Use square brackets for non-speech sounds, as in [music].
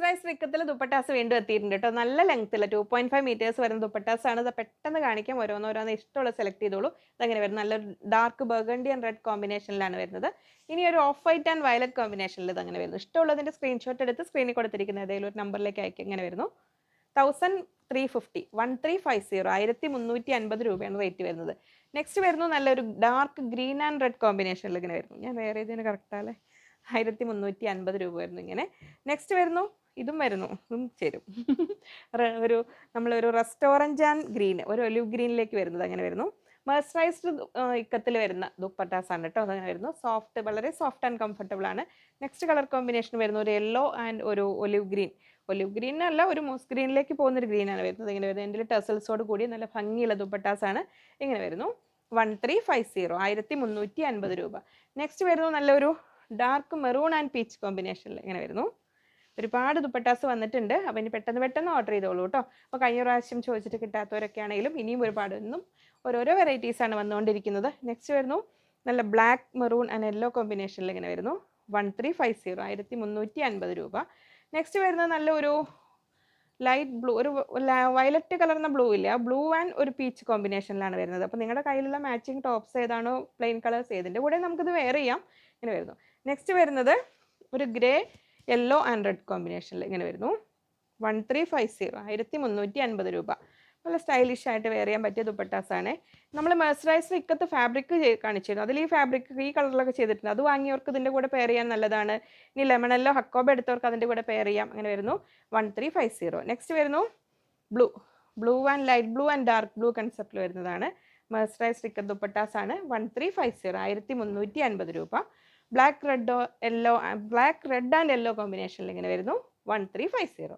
മേഴ്സറൈസ്ഡ് വിക്കത്തിൽ ദുപ്പട്ടാസ് വീണ്ടും എത്തിയിട്ടുണ്ട് കേട്ടോ. നല്ല ലെങ്ത്തിൽ ടു പോയിന്റ് ഫൈവ് മീറ്റേഴ്സ് വരുന്ന ദുപ്പട്ടാസ് ആണ് ഇത് പെട്ടെന്ന് കാണിക്കാം. ഓരോന്നോരോന്ന് ഇഷ്ടമുള്ള സെലക്ട് ചെയ്തോളൂ. അതങ്ങനെ വരും. നല്ല ഡാർക്ക് ബർഗണ്ടി ആൻഡ് റെഡ് കോമ്പിനേഷനിലാണ് വരുന്നത്. ഇനി ഒരു ഓഫ് വൈറ്റ് ആൻഡ് വയലറ്റ് കോമ്പിനേഷനിൽ ഇത് അങ്ങനെ വരുന്നു. ഇഷ്ടമുള്ളതിന്റെ സ്ക്രീൻഷോട്ട് എടുത്ത് സ്ക്രീനിൽ കൊടുത്തിരിക്കുന്ന ഏതെങ്കിലും ഒരു നമ്പറിലേക്ക് അയക്കുക ഇങ്ങനെ വരുന്നു. Thousand three fifty one three five zero ആയിരത്തി മുന്നൂറ്റി അൻപത് രൂപയാണ് റേറ്റ് വരുന്നത്. നെക്സ്റ്റ് വരുന്നു നല്ലൊരു ഡാർക്ക് ഗ്രീൻ ആൻഡ് റെഡ് കോമ്പിനേഷനിൽ ഇങ്ങനെ വരുന്നു. ഞാൻ വേറെ ഇതിന് കറക്റ്റാലേ ആയിരത്തി മുന്നൂറ്റി അൻപത് രൂപ വരുന്നു ഇങ്ങനെ. നെക്സ്റ്റ് വരുന്നു ഇതും വരുന്നു. ഇതും ചേരും. [laughs] ഒരു നമ്മളൊരു റെസ്റ്റോറന്റ് ആൻഡ് ഗ്രീൻ ഒരു ഒലിവ് ഗ്രീനിലേക്ക് വരുന്നത് അങ്ങനെ വരുന്നു. മേഴ്സറൈസ്ഡ് ഇക്കത്തിൽ വരുന്ന ദുപ്പട്ടാസ് ആണ് കേട്ടോ അതങ്ങനെ വരുന്നു. സോഫ്റ്റ് വളരെ സോഫ്റ്റ് ആൻഡ് കംഫർട്ടബിൾ ആണ്. നെക്സ്റ്റ് കളർ കോമ്പിനേഷൻ വരുന്ന ഒരു യെല്ലോ ആൻഡ് ഒരു ഒലിവ് ഗ്രീൻ. ഒലിവ് ഗ്രീൻ അല്ല ഒരു മൂസ് ഗ്രീനിലേക്ക് പോകുന്നൊരു ഗ്രീൻ ആണ് വരുന്നത്. ഇങ്ങനെ വരുന്നത് എന്റെ ടെസൽസോട് കൂടി നല്ല ഭംഗിയുള്ള ദുപ്പട്ടാസ് ആണ് ഇങ്ങനെ വരുന്നു. വൺ ത്രീ ഫൈവ് സീറോ ആയിരത്തി മുന്നൂറ്റി അൻപത് രൂപ. നെക്സ്റ്റ് വരുന്നു നല്ലൊരു ഡാർക്ക് മെറൂൺ ആൻഡ് പീച്ച് കോമ്പിനേഷനിൽ ഇങ്ങനെ വരുന്നു. ഒരുപാട് ദുപ്പട്ടാസ് വന്നിട്ടുണ്ട്. അപ്പോൾ ഇനി പെട്ടെന്ന് പെട്ടെന്ന് ഓർഡർ ചെയ്തോളൂ കേട്ടോ അപ്പോൾ കഴിഞ്ഞ പ്രാവശ്യം ചോദിച്ചിട്ട് കിട്ടാത്തവരൊക്കെ ആണെങ്കിലും ഇനിയും ഒരുപാട് ഇന്നും ഓരോരോ വെറൈറ്റീസ് ആണ് വന്നുകൊണ്ടിരിക്കുന്നത്. നെക്സ്റ്റ് വരുന്നു. നല്ല ബ്ലാക്ക് മെറൂൺ ആൻഡ് യെല്ലോ കോമ്പിനേഷനിൽ ഇങ്ങനെ വരുന്നു. വൺ ത്രീ ഫൈവ് സീറോ ആയിരത്തി മുന്നൂറ്റി അൻപത് രൂപ നെക്സ്റ്റ് വരുന്നത് നല്ല ഒരു ലൈറ്റ് ബ്ലൂ ഒരു വയലറ്റ് കളർന്ന ബ്ലൂ ഇല്ല. ബ്ലൂ ആൻഡ് ഒരു പീച്ച് കോമ്പിനേഷനിലാണ് വരുന്നത്. അപ്പോൾ നിങ്ങളുടെ കയ്യിലുള്ള മാച്ചിങ് ടോപ്സ് ഏതാണോ പ്ലെയിൻ കളേഴ്സ് ഏതിന്റെ കൂടെ നമുക്കിത് വെയർ ചെയ്യാം. ഇങ്ങനെ വരുന്നു. നെക്സ്റ്റ് വരുന്നത് ഒരു ഗ്രേ യെല്ലോ ആൻഡ് റെഡ് കോമ്പിനേഷനിൽ ഇങ്ങനെ വരുന്നു. വൺ ത്രീ ഫൈവ് സീറോ ആയിരത്തി മുന്നൂറ്റി അൻപത് രൂപ. നല്ല സ്റ്റൈലിഷ് ആയിട്ട് വെയർ ചെയ്യാൻ പറ്റിയ ദുപ്പട്ടാസ് ആണ് നമ്മൾ മെഴ്സറൈസർ ഇക്കത്ത് ഫാബ്രിക് കാണിച്ചിരുന്നു. അതിൽ ഈ ഫാബ്രിക് ഈ കളറിലൊക്കെ ചെയ്തിട്ടുണ്ട്. അത് വാങ്ങിയവർക്ക് ഇതിന്റെ കൂടെ പെയർ ചെയ്യാൻ നല്ലതാണ്. ഇനി ലെമണല്ലോ ഹക്കോബ എടുത്തവർക്ക് അതിന്റെ കൂടെ പെയർ ചെയ്യാം. അങ്ങനെ വരുന്നു. One three five zero next വരുന്നു. Blue blue and light blue and dark blue കൺസെപ്റ്റിൽ വരുന്നതാണ്. മെഴ്സറൈസ്ഡ് ഇക്കത്ത് ദുപ്പട്ടാസാണ്. വൺ ത്രീ ഫൈവ് സീറോ രൂപ. Black റെഡോ yellow black red and yellow കോമ്പിനേഷനിൽ ഇങ്ങനെ വരുന്നു. One three five zero